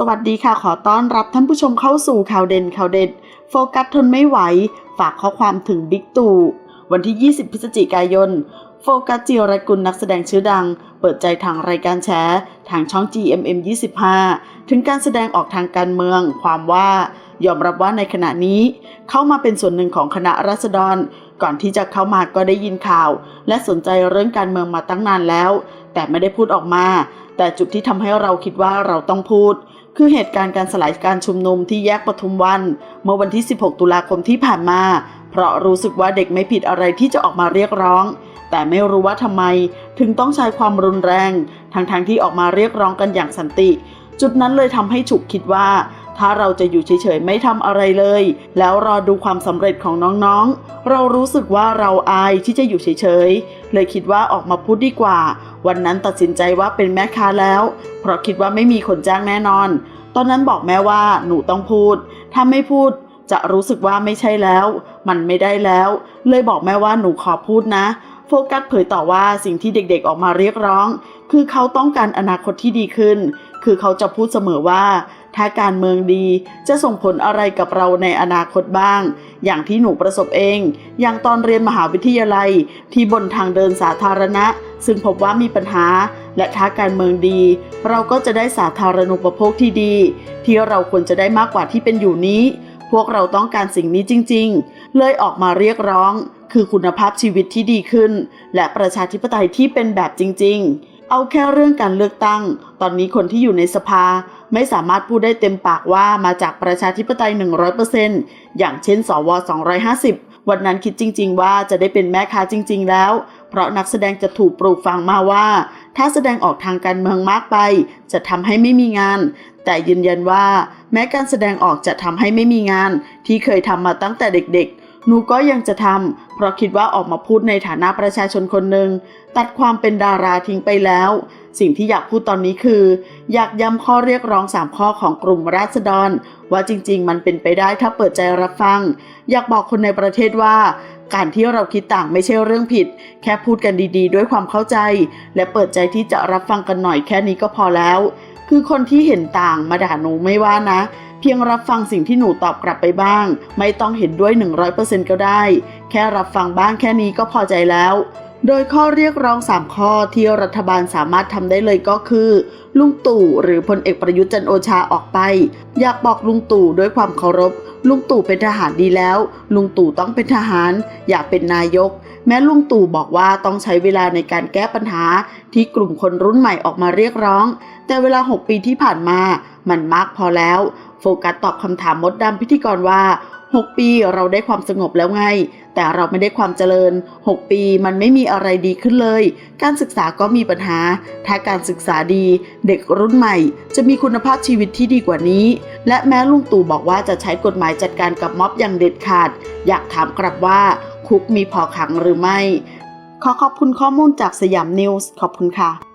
สวัสดีค่ะขอต้อนรับท่านผู้ชมเข้าสู่ข่าวเด่นข่าวเด็ด โฟกัสทนไม่ไหว ฝากข้อความถึงบิ๊กตู่วันที่ 20 พฤศจิกายน โฟกัสจิรกุลนักแสดงชื่อดัง เปิดใจทางรายการแฉทางช่อง GMM 25 ถึงการแสดงออกทางการเมือง ความว่ายอมรับว่าในขณะนี้เข้ามาเป็นส่วนหนึ่งของคณะรัษฎร ก่อนที่จะเข้ามาก็ได้ยินข่าว และสนใจเรื่องการเมืองมาตั้งนานแล้ว แต่ไม่ได้พูดออกมา แต่จุดที่ทำให้เราคิดว่าเราต้องพูด คือเหตุการณ์การสลายการชุมนุมที่แยกปทุมวัน เมื่อวันที่ 16 ตุลาคมที่ผ่านมา เพราะรู้สึกว่าเด็กไม่ผิดอะไรที่จะออกมาเรียกร้อง แต่ไม่รู้ว่าทำไมถึงต้องใช้ความรุนแรงทั้งๆทที่ออกมาเรียกร้องกันอย่างสันติ จุดนั้นเลยทำให้ฉุกคิดว่า ถ้าเราจะอยู่เฉยๆไม่ทำอะไรเลย แล้วรอดูความสำเร็จของน้องๆ เรารู้สึกว่าเราอายที่จะอยู่เฉยๆ เลยคิดว่าออกมาพูดดีกว่า วันนั้นตัดสินใจว่าเป็นแม่ค้าแล้ว เพราะคิดว่าไม่มีคนจ้างแน่นอน ตอนนั้นบอกแม่ว่าหนูต้องพูด ถ้าไม่พูดจะรู้สึกว่าไม่ใช่แล้ว มันไม่ได้แล้ว เลยบอกแม่ว่าหนูขอพูดนะ โฟกัสเผยต่อว่าสิ่งที่เด็กๆออกมาเรียกร้อง คือเขาต้องการอนาคตที่ดีขึ้น คือเขาจะพูดเสมอว่า ถ้าการเมืองดีจะส่งผลอะไรกับเราในอนาคตบ้าง อย่างที่หนูประสบเอง อย่างตอนเรียนมหาวิทยาลัยที่บนทางเดินสาธารณะ ซึ่งพบว่ามีปัญหา และถ้าการเมืองดี เราก็จะได้สาธารณูปโภคที่ดี ที่เราควรจะได้มากกว่าที่เป็นอยู่นี้ พวกเราต้องการสิ่งนี้จริง ๆ เลยออกมาเรียกร้อง คือคุณภาพชีวิตที่ดีขึ้น และประชาธิปไตยที่เป็นแบบจริง ๆ เอาแค่เรื่องการเลือกตั้ง ตอนนี้คนที่อยู่ในสภาไม่สามารถพูดได้เต็มปากว่ามาจากประชาธิปไตย 100%อย่างเช่น สว 250 วันนั้นคิดจริง ๆ ว่าจะได้เป็นแม่ค้าจริง ๆ แล้ว เพราะนักแสดงจะถูกปลูกฝังมาว่า ถ้าแสดงออกทางการเมืองมากไป จะทำให้ไม่มีงาน แต่ยืนยันว่า แม้การแสดงออกจะทำให้ไม่มีงาน ที่เคยทำมาตั้งแต่เด็กๆ หนูก็ยังจะทำเพราะคิดว่าออกมาพูดในฐานะประชาชนคนหนึ่งตัดความเป็นดาราทิ้งไปแล้ว สิ่งที่อยากพูดตอนนี้คือ อยากย้ำข้อเรียกร้อง3ข้อของกลุ่มราษฎร ว่าจริง ๆ มันเป็นไปได้ถ้าเปิดใจรับฟัง อยากบอกคนในประเทศว่าการที่เราคิดต่างไม่ใช่เรื่องผิด แค่พูดกันดีๆ ด้วยความเข้าใจ และเปิดใจที่จะรับฟังกันหน่อยแค่นี้ก็พอแล้ว คือคนที่เห็นต่างมาด่าหนูไม่ว่านะ เพียงรับฟังสิ่งที่หนูตอบกลับไปบ้าง ไม่ต้องเห็นด้วย 100%ก็ได้ แค่รับฟังบ้างแค่นี้ก็พอใจแล้ว โดยข้อเรียกร้อง 3 ข้อที่รัฐบาลสามารถทำได้เลยก็คือ ลุงตู่หรือพลเอกประยุทธ์จันโอชาออกไป อยากบอกลุงตู่ด้วยความเคารพ ลุงตู่เป็นทหารดีแล้ว ลุงตู่ต้องเป็นทหาร อย่าเป็นนายก แม้ลุงตู่บอกว่าต้องใช้เวลาในการแก้ปัญหาที่กลุ่มคนรุ่นใหม่ออกมาเรียกร้อง แต่เวลา 6 ปีที่ผ่านมา มันมากพอแล้ว โฟกัสตอบคำถามมดดำพิธีกรว่า 6 ปีเราได้ความสงบแล้วไง แต่เราไม่ได้ความเจริญ 6 ปีมันไม่มีอะไรดีขึ้นเลย การศึกษาก็มีปัญหา ถ้าการศึกษาดี เด็กรุ่นใหม่ จะมีคุณภาพชีวิตที่ดีกว่านี้ และแม้ลุงตู่บอกว่าจะใช้กฎหมายจัดการกับม็อบอย่างเด็ดขาด อยากถามกลับว่าคุกมีพอขังหรือไม่ ขอขอบคุณข้อมูลจากสยามนิวส์ขอบคุณค่ะ